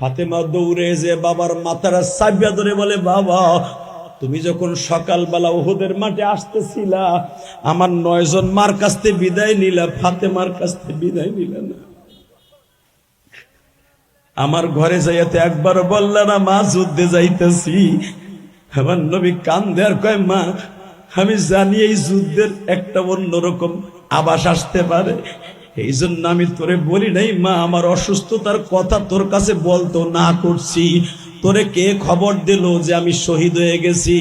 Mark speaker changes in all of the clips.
Speaker 1: ফাতেমা দৌড়ে যে বাবার মাথার সাবিয়া ধরে বলে, বাবা, তুমি যখন সকালবেলা ওহুদের মাঠে আসতেছিলা, আমার নয়জন মার কাছ থেকে বিদায় নিলা, ফাতেমার কাছ থেকে বিদায় নিলা না? আমার ঘরে যাইতে একবার বললা, না, মা, যুদ্ধে যাইতেছি। আমার নবী কান দেয়ার কয়, মা, আমি জানি এই যুদ্ধের একটা অন্যরকম আবাস আসতে পারে। এই জন্য আমি তোরে বলি নাই, মা, আমার অসুস্থতার কথা তোর কাছে বলতো, না করছি। তোরে কে খবর দিল যে আমি শহীদ হয়ে গেছি?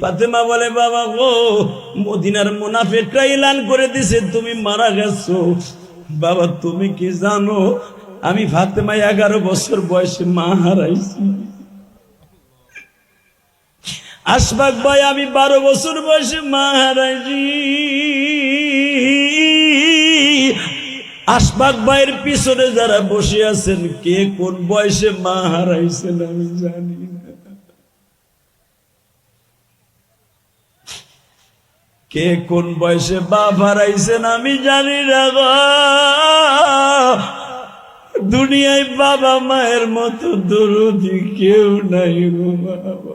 Speaker 1: ফাতেমা বলে, বাবা গো, মদিনার মুনাফেকরা এলান করে দিছে, তুমি মারা গেছো। বাবা, তুমি কি জানো, আমি ফাতেমা এগারো বছর বয়সে মা হারাইছি। আশফাক ভাই, আমি বারো বছর বয়সে মা হারাইছি। আশফাক ভাইয়ের পিছনে যারা বসে আছেন, কে কোন বয়সে মা হারাইছেন আমি জানি কে কোন বয়সে বাপ হারাইছেন আমি জানি না। দুনিয়ায় বাবা মায়ের মতো দরদি কেউ নাই গো বাবা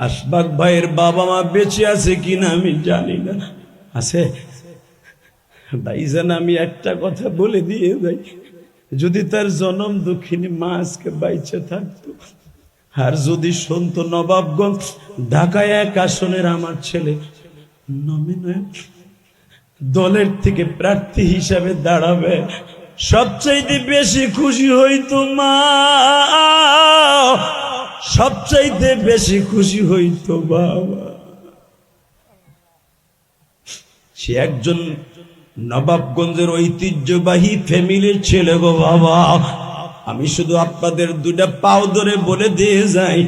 Speaker 1: আশবাক ভাইয়ের বাবা মা বেঁচে আছে কিনা আমি জানি না। আছে। ভাইজান আমি একটা কথা বলে দিয়ে যাই। যদি তার জনম দুঃখিনী মা আজকে বাইচে থাকতো, আর যদি সন্ত নবাবগঞ্জ ঢাকায় এক আসনের আমার ছেলে দলের থেকে প্রার্থী হিসাবে দাঁড়াবে, সবচাইতে বেশি খুশি হইতো মা। সবচাইতে বেশি খুশি হইতো বাবা। সে একজন নবাবগঞ্জের ঐতিহ্যবাহী ফ্যামিলির ছেলে গো বাবা। আমি শুধু আপনাদের দুটা পাও ধরে বলে দিয়ে যাই,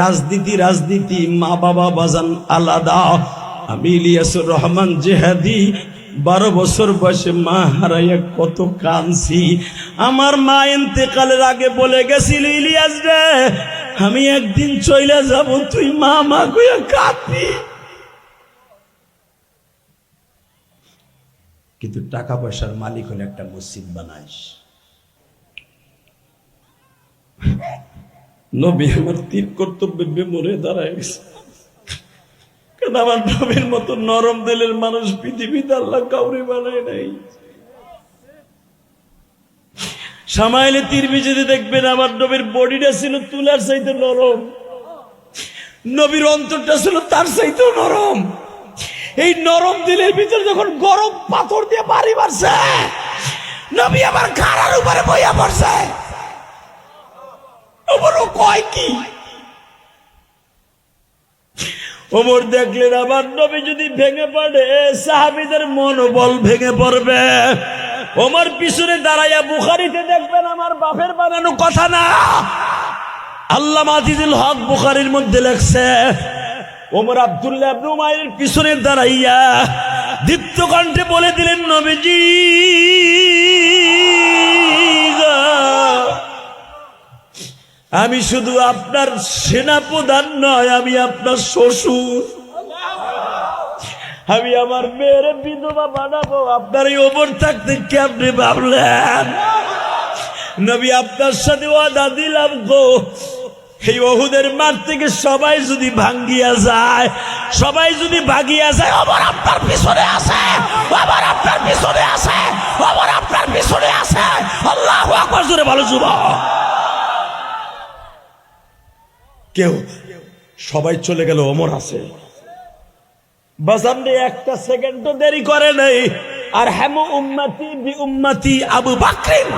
Speaker 1: রাজনীতি রাজনীতি মা বাবা বাজান আলাদা। আমি ইলিয়াসুর রহমান জেহাদি, বারো বছর বয়সে মা হারাইয়া কত কানছি আমার মা এতেকালের আগে বলে গেছিল, ইলিয়াস রে আমি একদিন চইলে যাব, তুই মা মা কইয়া কাঁদবি কিন্তু টাকা পয়সার মালিক হলে একটা মসজিদ বানাইস। নবী আমার তীর কর্তব্যে মরে দাঁড়ায় গেছে। আমার নবীর মতো নরম দিলের মানুষ পৃথিবীতে আল্লাহ কাউরে বানায় নাই? সামাইলে তীর বিজেতে দেখবেন, আমার নবীর বডিটা ছিল তুলার চাইতে নরম। নবীর অন্তরটা ছিল তার চাইতেও নরম। এই নরম দিলের ভিতরে যখন গরম পাথর দিয়ে বাড়ি মারছে নবী আমার খাড়ার উপরে বইয়া পড়ছে। কয় কি? দেখলেন, আমার নবী যদি ভেঙে পড়ে, সাহাবিদের মনোবল ভেঙে পড়বে। ওমর পিছনে দাঁড়াইয়া বুখারিতে দেখবেন আমার বাপের বানানো কথা না। আল্লাহ মাজিদুল হক বুখারির মধ্যে লেখছে, ওমর আব্দুল্লাহ আব্দু মায়ের পিছনে দাঁড়াইয়া দীপ্ত কণ্ঠে বলে দিলেন, নবীজি আমি শুধু আপনার সেনাপ্রধান নয়, আমি আপনার শ্বশুর। আমি আমার মেয়ের বিধবা বানাবো। আপনার এই ওপর থাকতে কেমনে ভাবলেন? নবী, আপনার সাথে ওয়াদা দিলাম গো। এই ওহুদের মাঠ থেকে সবাই যদি ভাঙ্গিয়া যায়, সবাই যদি ভাগিয়া যায় আবার আপনার পিছনে আছে। আবার আপনার পিছনে আছে। আবার আপনার পিছনে আছে। আল্লাহ আকবার, জোরে ভালো যুবক। কেউ? সবাই চলে গেল, অমর আছে। বাজারে একটা সেকেন্ডও দেরি করে নাই। আর হেমু উম্মাতি বি উম্মাতি আবু বাকরিন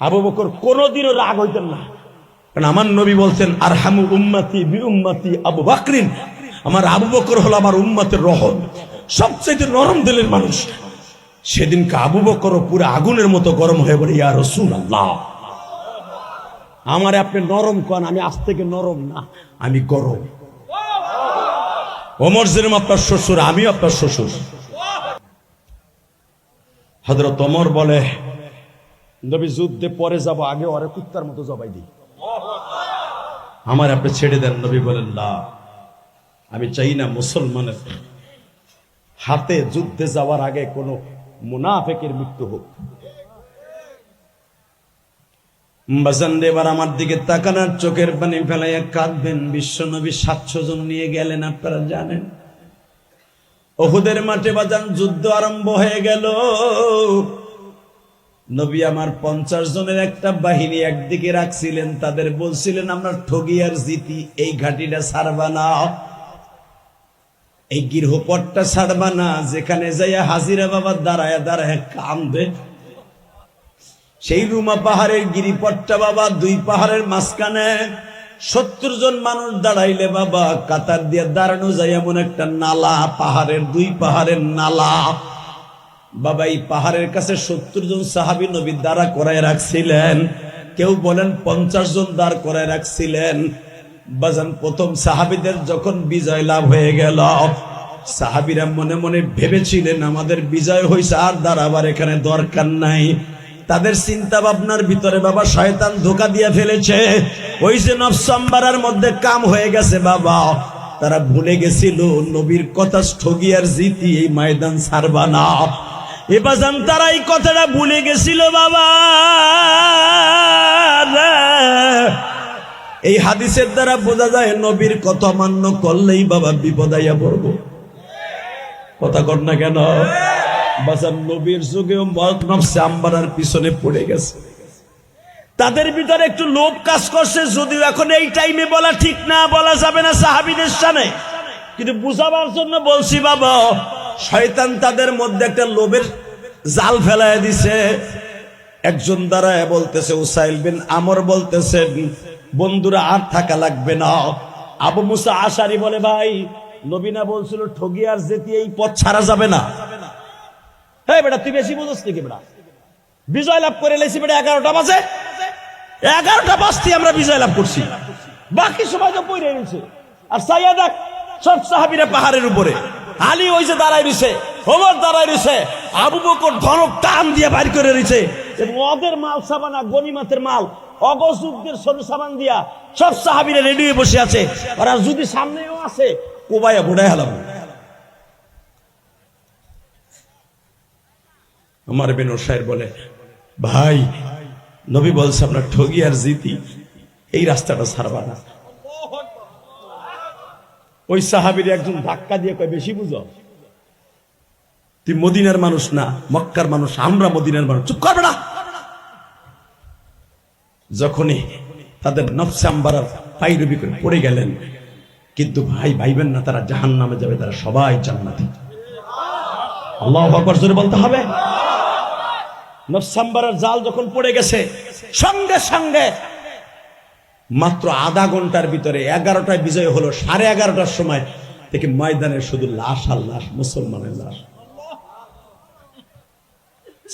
Speaker 1: আবু বকর কোনোদিনও রাগ হইতেন না। কারণ আমার নবী বলছেন, আর হেমু উম্মাতি বি উম্মাতি আবু বাকরিন। আমার আবু বকর হলো আমার উম্মাতের রহম। সবচেয়ে নরম দিলের মানুষ। সেদিনকে আবু বকরও পুরো আগুনের মতো গরম হয়ে পড়ে ইয়া রসুল আল্লাহ আমারে আপনি নরম কন, আমি আজ থেকে নরম না, আমি গরম। ওমর যেরম আপনার শ্বশুর, আমিও আপনার শ্বশুর। হজরত ওমর বলে, নবী যুদ্ধে পরে যাব, আগে ওরে কুত্তার মতো জবাই দিই। আমার আপনি ছেড়ে দেন, নবী বলেন, না, আমি চাই না মুসলমানের হাতে যুদ্ধে যাওয়ার আগে কোনো মুনাফেকের মৃত্যু হোক। এবার আমার দিকে তাকানোর চোখের পানি ফেলাইয়া কাঁদবেন। সাতশো জন নিয়ে গেলেন, আপনারা জানেন। ওহুদের মাঠে বাজান যুদ্ধ আরম্ভ হয়ে গেল। নবী আমার পঞ্চাশ জনের একটা বাহিনী একদিকে রাখছিলেন, তাদের বলছিলেন, আমরা ঠগিয়ার জিতি, এই ঘাটিটা ছাড়বা না। এই গৃহপটটা ছাড়বা না। যেখানে যাইয়া হাজিরা বাবা দাঁড়ায় দাঁড়ায় কান্দে সেই রুমা পাহাড়ের গিরিপটটা বাবা, দুই পাহাড়ের মাঝখানে। সত্তর জন মানুষ দাঁড়াইলে বাবা, কাতার দিয়ে দাঁড়ানো যায় এমন একটা নালা, পাহাড়ের দুই পাহাড়ের নালা। বাবা, এই পাহাড়ের কাছে সত্তর জন সাহাবি নবী দাঁড়া করায় রাখছিলেন। কেউ বলেন পঞ্চাশ জন দাঁড় করায় রাখছিলেন। বাজান, প্রথম সাহাবিদের যখন বিজয় লাভ হয়ে গেল, সাহাবিরা মনে মনে ভেবেছিলেন, আমাদের বিজয় হয়েছে আর দাঁড়াবার এখানে দরকার নাই। তাদের চিন্তা ভাবনার ভিতরে বাবা শয়তান ধোকা দিয়ে ফেলেছে। ওই যে নফসাম্বারার মধ্যে কাম হয়ে গেছে বাবা। তারা ভুলে গেছিল, নবীর কথা স্থগি আর জিতি এই ময়দান ছাড়বা না। এবাজান তারা এই কথাটা ভুলে গেছিল বাবা। এই হাদিসের দ্বারা বোঝা যায়, নবীর কথা মান্য করলেই বাবা বিপদাইয়া পড়ব। কথা কর না কেন? বাজার নবীর নফসে আম্বারার পিছনে পড়ে গেছে। তাদের ভিতরে একটু লোভ কাজ করছে, যদিও এখন এই টাইমে বলা ঠিক না, বলা যাবে না সাহাবিদের সামনে। কিন্তু বুঝাবার জন্য বলছি, বাবা, শয়তান তাদের মধ্যে একটা লোভের জাল ফেলায় দিছে। একজন দাঁড়ায় বলতেছে, উসাইল বিন আমর বলতেছেন, বন্ধুরা আর থাকা লাগবে না। আবু মুসা আশারি বলে, ভাই নবীনা বলছিল, ঠগি আর যেতে এই পথ ছাড়া যাবে না। হ্যাঁ বেটা, তুই বেশি বুঝোস নাকি বেটা? বিজয় লাভ করে লেছি বেটা, এগারোটা বাজে। এগারোটা বাজতে আমরা বিজয় লাভ করছি। বাকি সময় তো পড়ে রয়েছে। আর সাইয়া দেখ, সব সাহাবিরা পাহাড়ের উপরে। আলী ওই যে দাঁড়াই রয়েছে, ওমর দাঁড়াই রয়েছে, আবু বকর ধনক টান দিয়ে বাইর করে রয়েছে। এবং ওদের মাল সাবানা গনিমাতের মাল অগযুদ্ধের সরু সাবান দিয়া সব সাহাবিরা রেডি হয়ে বসে আছে। আর যদি সামনেও আছে কোবাইয়া বুড়াই হালাম আমার বেনর সাহেব বলে, ভাই, নবী বলছে আপনার ঠগি আর জিতি, এই রাস্তাটা ছাড়বা না। ওই সাহাবির একজন ধাক্কা দিয়ে কয়, বেশি বুঝো, তুই মদিনার মানুষ না, মক্কার মানুষ, আমরা মদিনার মানুষ, চুপ করবে না। যখনই তাদের নফসাম্বারার পাইরবি করে পড়ে গেলেন, কিন্তু ভাই ভাইবেন না, তারা জাহান নামে যাবে, তারা সবাই জান্নাতি। আল্লাহ বলতে হবে। নফসাম্বারার জাল যখন পড়ে গেছে, সঙ্গে সঙ্গে মাত্র আধা ঘণ্টার ভিতরে এগারোটায় বিজয় হলো, সাড়ে এগারোটার সময় থেকে ময়দানে শুধু লাশ আর লাশ, মুসলমানের লাশ।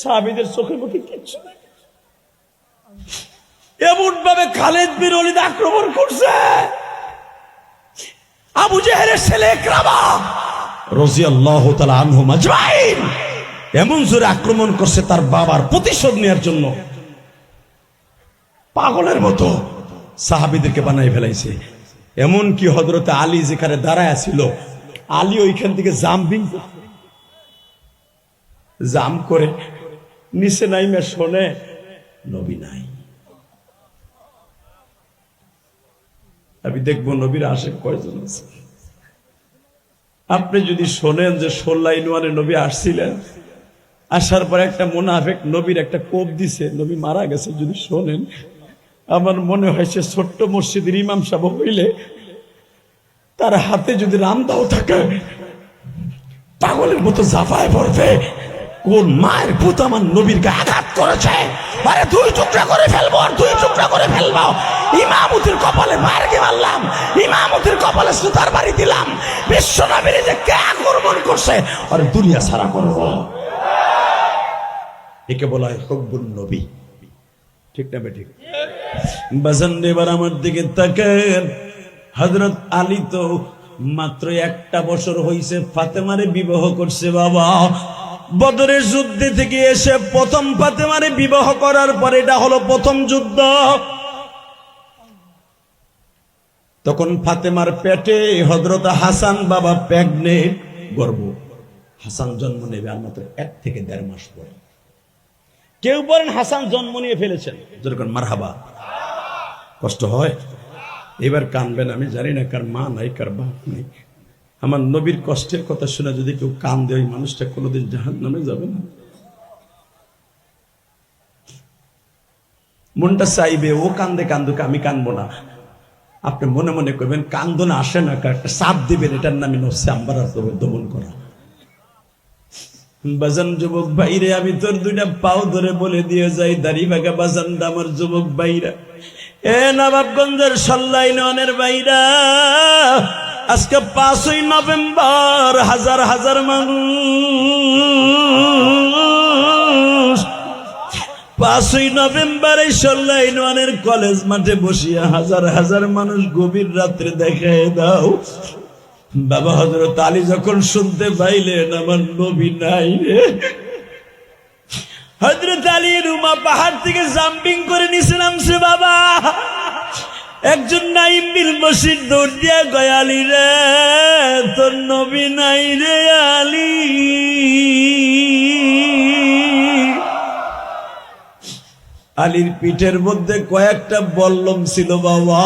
Speaker 1: সাহাবিদের মুখে কিচ্ছু আক্রমণ করছে। আবু জেহেলের ছেলে ক্রামা এমন জোরে আক্রমণ করছে তার বাবার প্রতিশোধ নেওয়ার জন্য। পাগলের মতো সাহাবিদেরকে বানাই ফেলাইছে। এমন কি হজরতে আলী যেখানে দাঁড়ায় ছিল, আলী ওইখান থেকে জাম্পিং জাম করে নিচে নাইমে শোনে, নবী নাই। আমি দেখব নবীর আশে কয়জন আছে। আপনি যদি শোনেন যে সোল্লাই নোয়ারে নবী আসছিলেন আসার পর একটা মোনাফেক নবীর একটা কোপ দিছে, নবী মারা গেছে যদি শোনেন। আমার মনে হয়েছে ছোট্ট মসজিদের ইমাম সাহেব হইলে তার হাতে যদি রামদাও থাকে, পাগলের মতো জাফায় পড়বে। কোন মায়ের পুত আমার নবীর গায়ে আঘাত করেছে? আরে দুই টুকরা করে ফেলব আর দুই টুকরা করে ফেলব ইমামতির কপালে মারকে মারলাম, ইমামতির কপালে সুতার বাড়ি দিলাম। বিশ্ব নবীর যে কে আক্রমণ করছে, আর দুনিয়া সারা করব। একে বলা হয় হব্বুল নবী। ঠিক না বেঠিক বাজান, এবার আমার দিকে তাকেন। হজরত আলী তো মাত্র একটা বছর হইছে ফাতেমারে বিবাহ করছে বাবা। বদরের যুদ্ধে থেকে এসে প্রথম ফাতেমারে বিবাহ করার পর এটা হলো প্রথম যুদ্ধ। তখন ফাতেমার পেটে হজরত হাসান বাবা প্যাগনে গর্ব। হাসান জন্ম নেবে আর মাত্র এক থেকে দেড় মাস পরে।
Speaker 2: কেউ বলেন হাসান জন্ম নিয়ে ফেলেছেন।
Speaker 1: যেরকম মারহাবা। কষ্ট হয়? এবার কানবেন, আমি জানি না কার মা নাই, কার বাপ নেই। আমার নবীর কষ্টের কথা শুনে যদি কেউ কান দেয় মানুষটা কোনোদিন জাহান নামে যাবে না। মনটা চাইবে, ও কান্দে কান্দুক, আমি কানবো না। আপনি মনে মনে করবেন কান্দন আসে না, একটা চাপ দিবেন, এটার নামে নসে আম্বার দমন করা। বাজান যুবক ভাইরে, আমি তোর দুইটা পাও ধরে বলে দিয়ে যাই, দাড়ি বাগা বাজান আমার যুবক বাইরা এ নবাবগঞ্জের সল্লাই ননের ভাইরা, আজকে পাঁচই নভেম্বর হাজার হাজার মানুষ। পাঁচই নভেম্বর এই সল্লাই ননের কলেজ মাঠে বসিয়া হাজার হাজার মানুষ গভীর রাত্রে দেখায় দাও। বাবা হজরত আলী যখন শুনতে পাইলেন, আমার নবী নাই রে। হজরত আলী রুমা পাহাড় থেকে জাম্পিং করে নিচে সে বাবা। একজন বিল মসজিদ দৌড় দিয়া, গয় আলী রে, তোর নবী নাই রে আলী। আলীর পিঠের মধ্যে কয়েকটা বল্লম ছিল বাবা।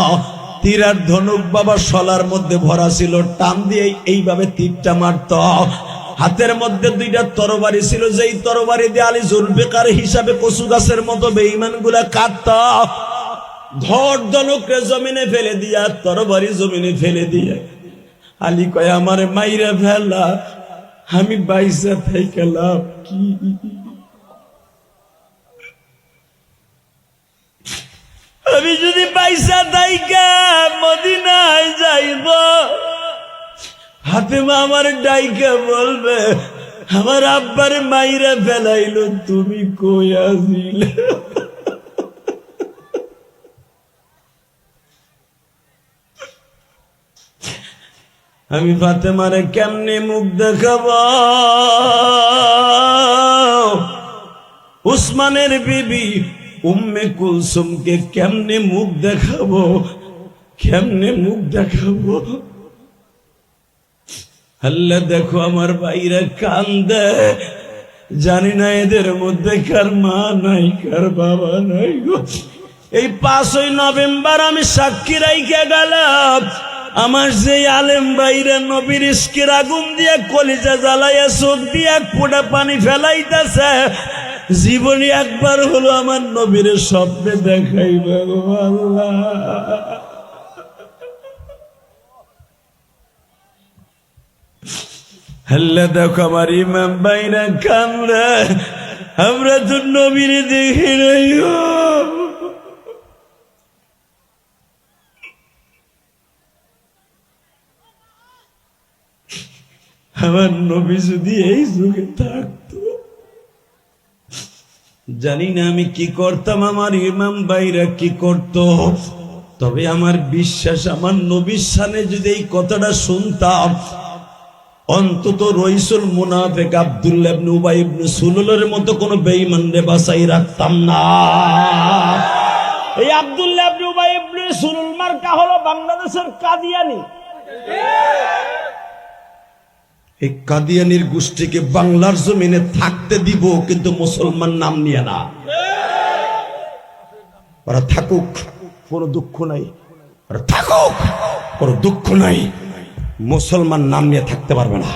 Speaker 1: তীরার ধনুক বাবা শলার মধ্যে ভরা ছিল। টান দিয়ে এইভাবে তীরটা মারত। হাতের মধ্যে দুইটা তরবারি ছিল, যেই তরবারি দিয়ে আলী জুলফিকার হিসাবে কচু গাছের মতো বেইমানগুলা কাটত ধর ধনুকরে জমিনে ফেলে দিয়া, তরবারি জমিনে ফেলে দিয়ে। আলী কয়, আমার মাইরা ফেলা, আমি বাইসা থেকে লাভ কি? আমি যদি পয়সা দাইকা মদিনায় যাইব হাতে আমার ডাইকা বলবে, আমার আব্বার মাইরা ফেলাইল, তুমি কই আসিলে? আমি ফাতেমারে কেমনে মুখ দেখাব? উসমানের বিবি উম্মে কুলসুমকে কেমনে মুখ দেখাবো? কেমনে মুখ দেখাবো? আল্লাহ, দেখো আমার বাইরে কান্দে। জানি না এদের মধ্যে কার মা নাই, কার বাবা নাই গো। এই পাঁচই নভেম্বর আমি সাক্ষী রাইকে গেলাম। আমার যে আলেম বাইরে নবীর ইস্কের আগুন দিয়ে কলিজা জ্বালাইয়া চোখ দিয়ে পোড়া পানি ফেলাইতেছে। জীবনে একবার হলো আমার নবীর স্বপ্নে দেখাই আল্লাহ দেখো আমার ইমাম বাইরা কামরা আমরা তো নবীর দেখি নাই। আমার নবী যদি এই যুগে থাকতো জানি না আমি কি করতাম, আমার ইমাম ভাইরা কি করত। তবে আমার বিশ্বাস, আমার নবীর সানে যদি এই কথাটা শুনতাম, অন্তত রইসুল মুনাফেক আব্দুল্লাহ উবাই ইবনে সুলুলের মতো কোনো বেঈমান রে বাসাই রাখতাম না।
Speaker 2: এই আব্দুল্লাহ ইবনে ইবনে সুলুল মার্কা হলো বাংলাদেশের কাদিয়ানি।
Speaker 1: এই কাদিয়ানির গোষ্ঠীকে বাংলার জমিনে থাকতে দিব, কিন্তু মুসলমান নাম নিয়ে না। ওরা থাকুক, কোনো দুঃখ নাই। থাকুক, কোনো দুঃখ নাই। মুসলমান নাম নিয়ে থাকতে পারবে না।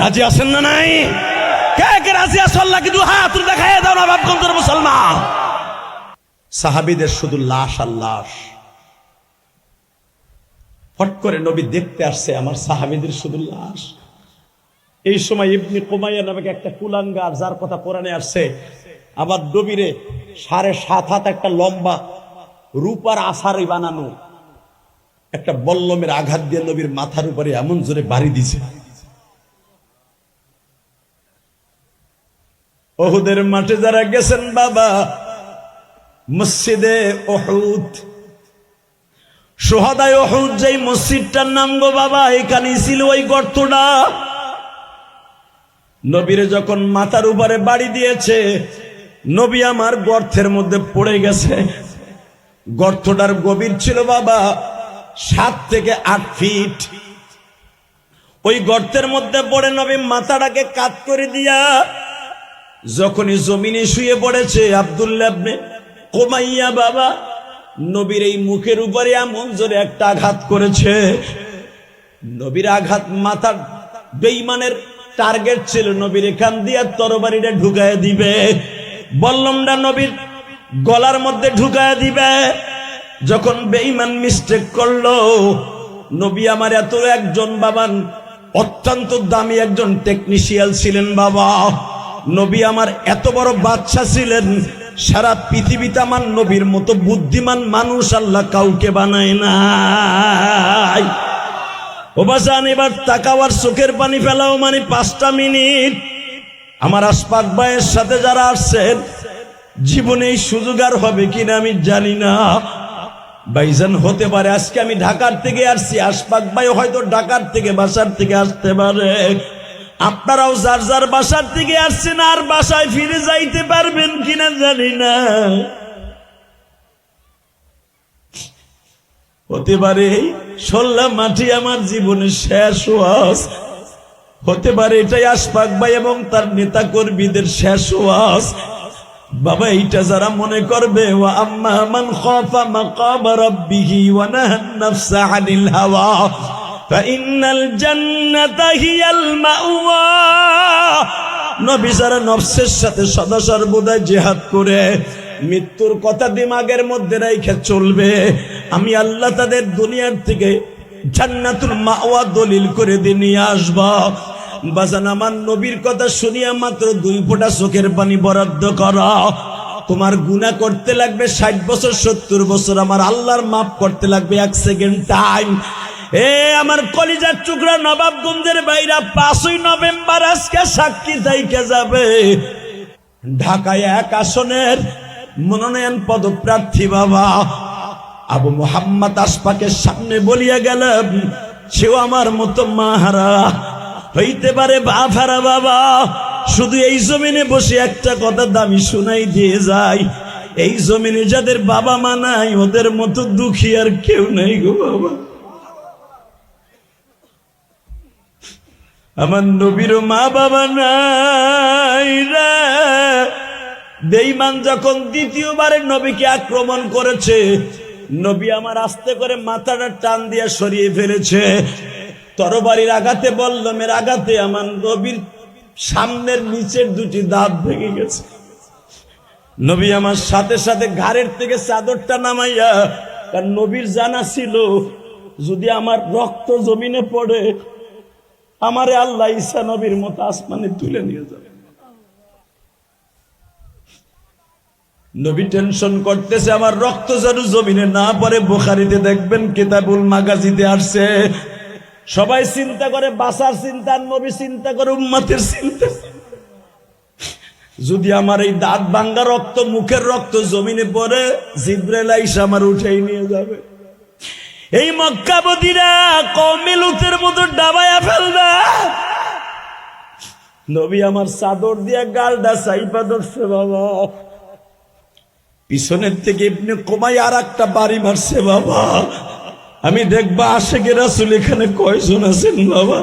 Speaker 1: রাজি আছেন না নাই? রাজি আসল্লাহ কিন্তু হাত দেখাই দাও না, বাপগঞ্জের মুসলমান। সাহাবিদের শুধু লাশ আর লাশ। ফট করে নবী দেখতে আসছে, আমার সাহাবিদের শুধু লাশ। এই সময় ইবনি কুমাইয়া নামে একটা কুলাঙ্গার, যার কথা কোরআনে আসছে আবার নবীরে সাড়ে সাত হাত একটা লম্বা রূপার আসারে বানানো, একটা বল্লমের আঘাত দিয়ে নবীর মাথার উপরে এমন জোরে বাড়ি দিছে। ওহুদের মাঠে যারা গেছেন বাবা, মসজিদে ওহুদ, সোহাদায় ওহুদ যেই মসজিদটার নাম গো বাবা এখানে ছিল ওই গর্তটা। নবীরে যখন মাথার উপরে বাড়ি দিয়েছে, নবী আমার গর্তের মধ্যে পড়ে গেছে। গর্তটার গভীর ছিল বাবা, সাত থেকে আট ফিট। ওই গর্তের মধ্যে পড়ে নবী মাথাটাকে কাত করে দিয়া যখনই জমিনে শুয়ে পড়েছে আব্দুল্লাহ ইবনে কোমাইয়া বাবা, নবীর এই মুখের উপরে এমন জোরে একটা আঘাত করেছে। নবীর আঘাত মাথার বেইমানের টার্গেট ছিল নবীর এখান দিয়ে তরবারিটা ঢুকায় দিবে। বল্লমটা নবীর গলার মধ্যে ঢুকায় দিবে। যখন বেইমান মিস্টেক করল, নবী আমার এত একজন বাবান, অত্যন্ত দামি একজন টেকনিশিয়াল ছিলেন বাবা। নবী আমার এত বড় বাচ্চা ছিলেন, সারা পৃথিবীতে আমার নবীর মতো বুদ্ধিমান মানুষ আল্লাহ কাউকে বানায় নাই। ও বাসান এবার তাকাওয়ার চোখের পানি ফেলাও মানে পাঁচটা মিনিট। আমার আশপাক ভাইয়ের সাথে যারা আসছেন, জীবনে এই সুযোগ আর হবে কিনা আমি জানি না। বাইজান হতে পারে আজকে আমি ঢাকার থেকে আসছি আশপাক ভাই হয়তো ঢাকার থেকে বাসার থেকে আসতে পারে। আপনারাও যার যার বাসার থেকে আসছেন আর বাসায় ফিরে যাইতে পারবেন কিনা জানি না। হতে পারে সল্লা মাটি আমার জীবনের শেষ ওয়াজ। হতে পারে এটাই আশফাক ভাই এবং তার নেতা কর্মীদের শেষ ওয়াজ। বাবা, এইটা যারা মনে করবে, ওয়া আম্মা মান ওয়া নাহান নফসের সাথে সদা সর্বদা জেহাদ করে মৃত্যুর কথা দিমাগের মধ্যে রেখে চলবে। আমি আল্লাহ তাদের দুনিয়ার থেকে জান্নাতুল মাওয়া দলিল করে দিয়ে নিয়ে আসব। বাজান, আমার নবীর কথা শুনিয়া মাত্র দুই ফোঁটা চোখের পানি বরাদ্দ করা। তোমার গুণা করতে লাগবে ষাট বছর, সত্তর বছর। আমার আল্লাহর মাফ করতে লাগবে এক সেকেন্ড টাইম এ, আমার কলিজার টুকরা নবাবগঞ্জের বাইরা পাঁচই নভেম্বর আজকে সাক্ষী তাইকে যাবে। ঢাকায় এক আসনের মনোনয়ন পদপ্রার্থী বাবা। আবু মোহাম্মদ আশফাকের সামনে বলিয়া গেলাম সেও আমার মতো মাহারা। হইতে পারে বাফারা বাবা, শুধু এই জমিনে বসে একটা কথা দামি শুনাই দিয়ে যায়। এই জমিনে যাদের বাবা মা নাই, ওদের মতো দুঃখী আর কেউ নাই গো বাবা। আমার নবীর মা বাবা নাই রে। বেঈমান যখন দ্বিতীয়বারের নবীকে আক্রমণ করেছে, নবী আমার আস্তে করে মাথাটা টান দিয়ে সরিয়ে ফেলেছে। তরবারির আঘাতে, বল্লমের আঘাতে আমার নবীর সামনের নিচের দুটি দাঁত ভেঙে গেছে। নবী আমার সাথে সাথে ঘাড়ের থেকে চাদরটা নামাইয়া, কারণ নবীর জানা ছিল, যদি আমার রক্ত জমিনে পড়ে, আমারে আল্লাহ ঈসা নবীর মতো আসমানে তুলে নিয়ে যাবে। নবী টেনশন করতেছে, আমার রক্ত যেন জমিনে না পরে বোখারিতে দেখবেন, কেতাবুল মাগাজিতে আসছে। সবাই চিন্তা করে, বাসার চিন্তা, নবী চিন্তা করে, উম্মাতের চিন্তা। যদি আমার এই দাঁত ভাঙ্গা রক্ত, মুখের রক্ত জমিনে পড়ে, জিব্রাইল আইসা আমার উঠেই নিয়ে যাবে। এই মক্কাবতীরা কমিলুতের মতো ডাবায়া ফেলবে। নবী আমার চাদর দিয়া গালডা সাইপা ধরছে, বাবা। পিছনের থেকে ইবনে কমাই আর একটা বাড়ি মারছে, বাবা। আমি দেখবা আশেকের রাসুল এখানে কয়জন আছেন, বাবা।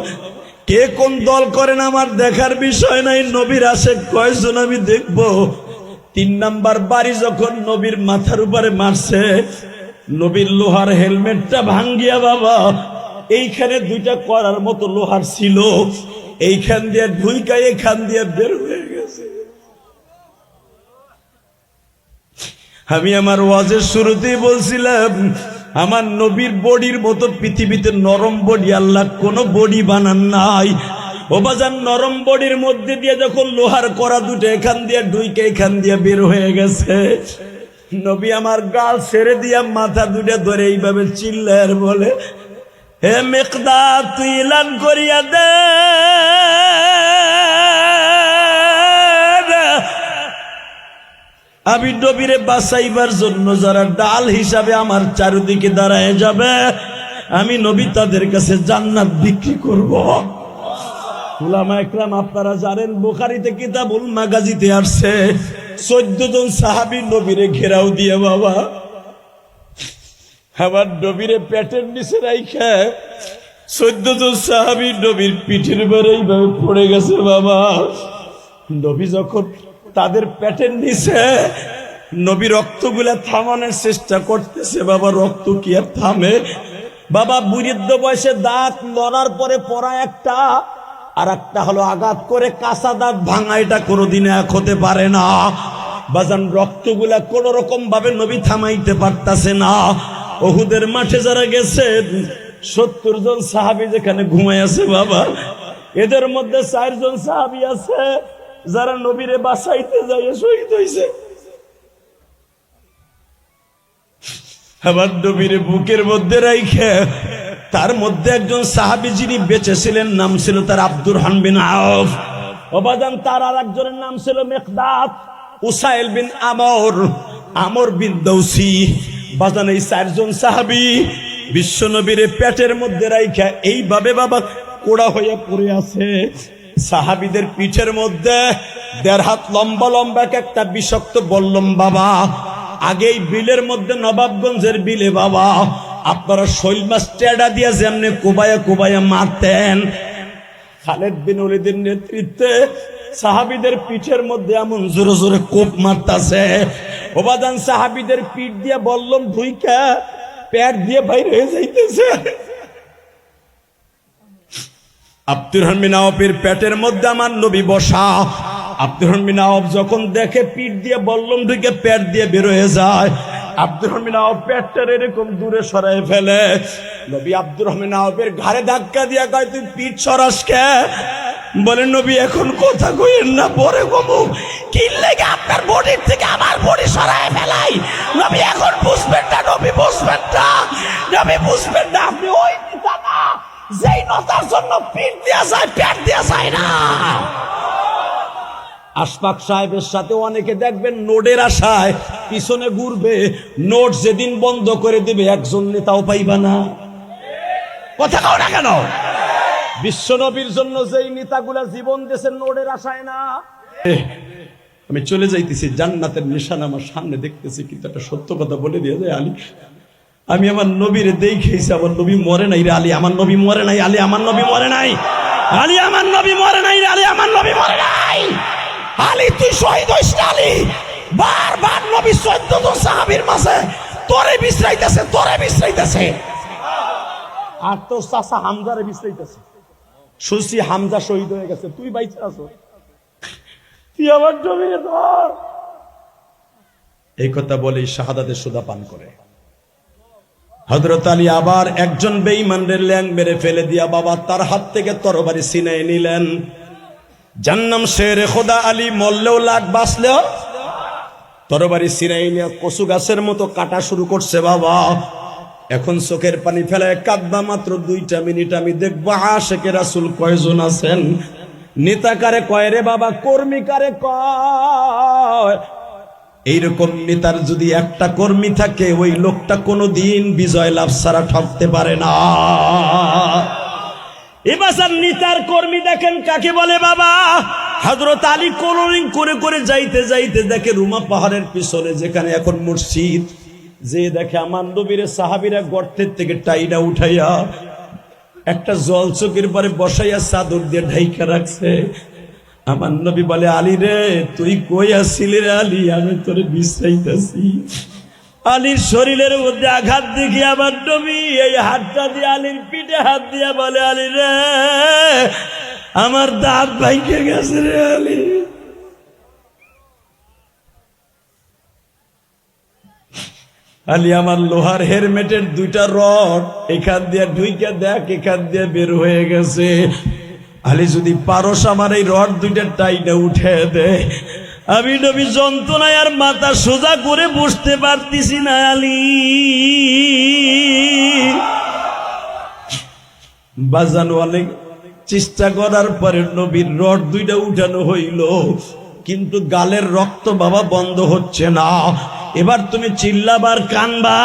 Speaker 1: কে কোন দল করেন আমার দেখার বিষয় নাই, নবীর আশেক কয়জন আমি দেখব। তিন নাম্বার বাড়ি যখন নবীর মাথার উপরে মারছে, নবীর লোহার হেলমেটটা ভাঙ্গিয়া, বাবা, এইখানে দুইটা করার মতো লোহার ছিল। এইখান দিয়ে ঢুইকা এখান দিয়ে বের হয়ে গেছে। আমি আমার ওয়াজের শুরুতেই বলছিলাম, আমার নবীর বডির মতো পৃথিবীতে নরম বডি আল্লাহ কোনো বডি বানান নাই। ও বাজার নরম বডির মধ্যে দিয়ে যখন লোহার করা দুটো এখান দিয়ে ডুইকে এখান দিয়ে বের হয়ে গেছে। নবী আমার গাল ছেড়ে দিয়া মাথা দুটো ধরে এইভাবে চিল্লার বলে, হে মেকদা তুই এলান করিয়া দে। আমি নবীরে বাঁচাইবার জন্য যারা ডাল হিসাবে আমার চারিদিকে দাঁড়ায় যাবে, আমি নবী তাদের কাছে জান্নাত বিক্রি করব। আসছে, চোদ্দ জন নবীরে ঘেরাও দিয়ে, বাবা। আমার পেটের নিচে চোদ্দ পিঠের বেড়ে এইভাবে পড়ে গেছে, বাবা। নবী যখন তাদের পেটের নিচে নবী রক্তগুলা থামানোর চেষ্টা করতেছে, বাবা রক্ত কি আর থামে? বাবা বুড়িদ্ধ বয়সে দাঁত লড়ার পরে পড়া একটা, আর একটা হলো আঘাত করে কাঁচা দাঁত ভাঙা, এটা কোনোদিন এক হতে পারে না। বাজান, রক্তগুলা কোন রকম ভাবে নবী থামাইতে পারতাছে না। ওহুদের মাঠে যারা গেছে সত্তর জন সাহাবি যেখানে ঘুমাই আছে, বাবা, এদের মধ্যে চারজন সাহাবি আছে। যারা নবীরে বাসাইতে যাইয়ে শহীদ হয়েছে আবার নবীরে বুকের মধ্যে রাইখে, তার মধ্যে একজন সাহাবি যিনি বেঁচে ছিলেন নাম ছিল তার আব্দুর রহমান বিন আউফ অবাদান তার আর একজনের নাম ছিল মেকদাত উসাইল বিন আমর আমর বিন দৌসি। বাজান এই চারজন সাহাবি বিশ্ব নবীরে পেটের মধ্যে রাইখা, এইভাবে বাবা কোড়া হয়ে পড়ে আছে। সাহাবিদের পিঠের মধ্যে দেড় হাত লম্বা লম্বা এক একটা বিষাক্ত বললম বাবা। আগেই বিলের মধ্যে নবাবগঞ্জের বিলে বাবা। আপনারা শৈল মাছ টেডা দিয়ে যেমনি কোবায়া কোবায়া মারতেন। খালেদ বিন ওলিদের নেতৃত্বে সাহাবিদের পিঠের মধ্যে এমন জোরে জোরে কোপ মারতাছে। ওবাদান সাহাবিদের পিঠ দিয়ে বললাম ধুইকা প্যাট দিয়ে বাইরে হয়ে যাইতেছে। আব্দুর রহমিন আওয়াবের পেটের মধ্যে আমার নবী বসা। আব্দুর রহমিন আওয়াব যখন দেখে পিঠ দিয়ে বললম ঢুকে পেট দিয়ে বের হয়ে যায়, আব্দুর রহমিন আওয়াব পেটটার এরকম দূরে সরাই ফেলে। নবী আব্দুর রহমিন আওয়াবের ঘাড়ে ধাক্কা দিয়া কয়, তুই পিঠ সরাস কে? বলে, নবী, এখন কথা কইেন না, পরে কমু। কি লেগে আপনার বডির থেকে আমার বডি সরায় ফেলাই। নবী, এখন বুঝবেন না, নবী বুঝবেন না। নবী বুঝবেন না, আপনি ওই যেই নতার জন্য পিঠ দেওয়া যায়, পেট দেওয়া যায় না। আশফাক সাহেবের সাথে অনেকে দেখবেন নোডের আশায় পিছনে ঘুরবে, নোট যেদিন বন্ধ করে দিবে, একজন নেতাও পাইবা না। কথা কাও না কেন? বিশ্বনবীর জন্য যেই নেতাগুলা জীবন দেশের নোডের আশায় না। আমি চলে যাইতেছি, জান্নাতের নিশান আমার সামনে দেখতেছি, কিন্তু একটা সত্য কথা বলে দিয়ে যায় আলী আমি আমার নবীরে দেখেছি আমার নবী মরে নাই রে আলী, আমার নবী মরে নাই, আলী আমার নবী মরে নাই। আলী আমার নবী মরে নাই রে, আলী আমার নবী মরে নাই। আলী, তুই শহীদ হইস আলী? বারবার নবী চোদ্দ জন সাহাবীর মাঝে তোরে বিশ্রাইতেছে তোরে বিশ্রাইতেছে। আর তোর চাষা হামজারে বিশ্রাইতেছে। শুনছি হামজা শহীদ হয়ে গেছে, তুই বাইচে আছো। তুই আমার জমিনে ধর। এই কথা বলে শাহাদাতের সুদা পান করে। হজরত আলী আবার একজন বেঈমানদের ল্যাং মেরে ফেলে দিয়া বাবা তার হাত থেকে তরবারি ছিনাই নিলেন। জান্নাম শের খোদা আলী মরলেও লাখ বাঁচলেও তরবারি ছিনাই নিয়ে কচু গাছের মতো কাটা শুরু করছে বাবা। এখন চোখের পানি ফেলায় কাঁদবা মাত্র দুইটা মিনিট, আমি দেখব আশেকে রাসুল কয়জন আছেন। নেতাকারে কয় রে বাবা, কর্মী কারে কয়? এইরকম নেতার যদি একটা কর্মী থাকে, ওই লোকটা কোনোদিন বিজয় লাভ ছাড়া ঠকতে পারে না। এবার নেতার কর্মী দেখেন কাকে বলে বাবা? হজরত আলী কলোরিং করে করে যাইতে যাইতে দেখে রুমা পাহাড়ের পিছনে, যেখানে এখন মসজিদ, যে দেখে আমার নবীর সাহাবিরা গর্তের থেকে টাইনা উঠাইয়া একটা জল চোখের পরে বসাইয়া চাদর দিয়ে ঢাইকা রাখছে। আমার নবী বলে, আলী রে, তুই কই আসিলি রে আলী? আমি তোরে বিশ্রাইতেছি আলীর শরীরের মধ্যে আঘাত দেখি আমার নবী, এই হাতটা দিয়ে আলীর পিঠে হাত দিয়া বলে, আলী রে, আমার দাঁত ভাইকে গেছে রে আলী। আলী আমার লোহার হেলমেটের দুইটা রড, এখান দিয়ে ঢুইকে দেখ, এখান দিয়ে বের হয়ে গেছে। আলী যদি পারস আমার এই রড দুইটা টাইটা উঠে দে। আমি নবী যন্ত্রণায় আর মাথা সোজা করে বসতে পারতেছি না, আলী। বাজানো অনেক চেষ্টা করার পরে নবীর রড দুইটা উঠানো হইল, কিন্তু গালের রক্ত বাবা বন্ধ হচ্ছে না। এবার তুমি চিল্লাবার কানবা,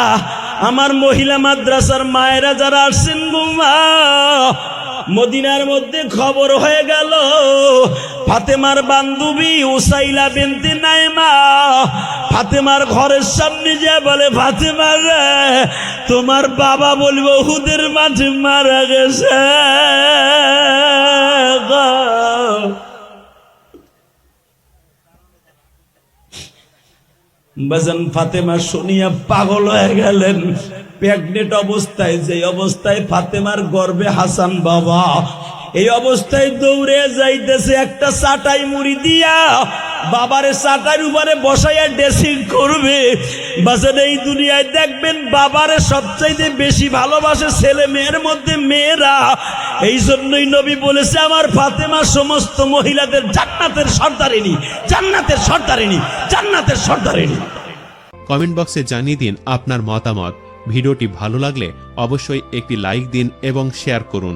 Speaker 1: আমার মহিলা মাদ্রাসার মায়েরা যারা আসছেন গুমা
Speaker 2: মদিনার মধ্যে খবর হয়ে গেল, ফাতেমার বান্ধবী উসাইলা বিনতে নাইমা, ফাতেমার ঘরের সামনে যে বলে ফাতেমার তোমার বাবা বলব, হুদের মাঝে মারা গেছে গো।
Speaker 1: বাজান ফাতেমা শুনিয়া পাগল হয়ে গেলেন। প্রেগনেন্ট অবস্থায় যে অবস্থায় ফাতেমার গর্বে হাসান বাবা এই অবস্থায় দৌড়ে যাইতেছে একটা চাটাই মুড়ি দিয়া। বাবারে চাটার উপরে বসাইয়া ড্রেসিং করবে। বাজান এই দুনিয়ায় দেখবেন বাবারে সবচাইতে বেশি ভালোবাসে ছেলে মেয়ের মধ্যে মেয়েরা। এই জন্যই নবী বলেছে, আমার ফাতেমা সমস্ত মহিলাদের জান্নাতের সর্দারিনী জান্নাতের সর্দারিনী জান্নাতের সর্দারিনী।
Speaker 3: কমেন্ট বক্সে জানিয়ে দিন আপনার মতামত। ভিডিওটি ভালো লাগলে অবশ্যই একটি লাইক দিন এবং শেয়ার করুন।